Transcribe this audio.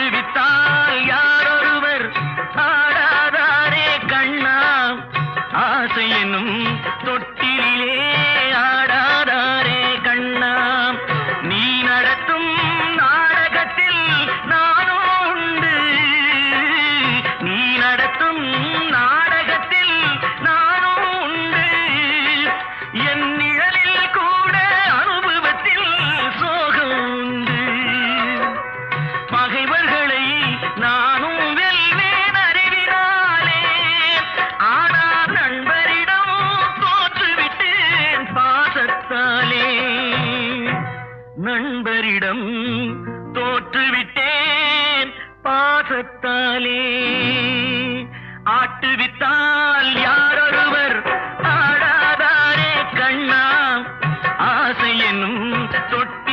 ஆட்டுவித்தால் யாரொருவர் ஆடாதாரே கண்ணா? ஆசை என்னும் தொட்டிலே ஆடாதாரே கண்ணா? நீ நடத்தும் நாடகத்தில் நானும் உண்டு. நீ நடத்தும் நாடகத்தில் நானும் உண்டு. என் நிழலில் கூட அனுபவத்தில் சோகம் உண்டு. பகைவர்களை நண்பரிடம் தோற்றுவிட்டேன் பாசத்தாலே. ஆட்டுவித்தால் யாரொருவர் ஆடாதாரே கண்ணா. ஆசை என்னும் தொட்டு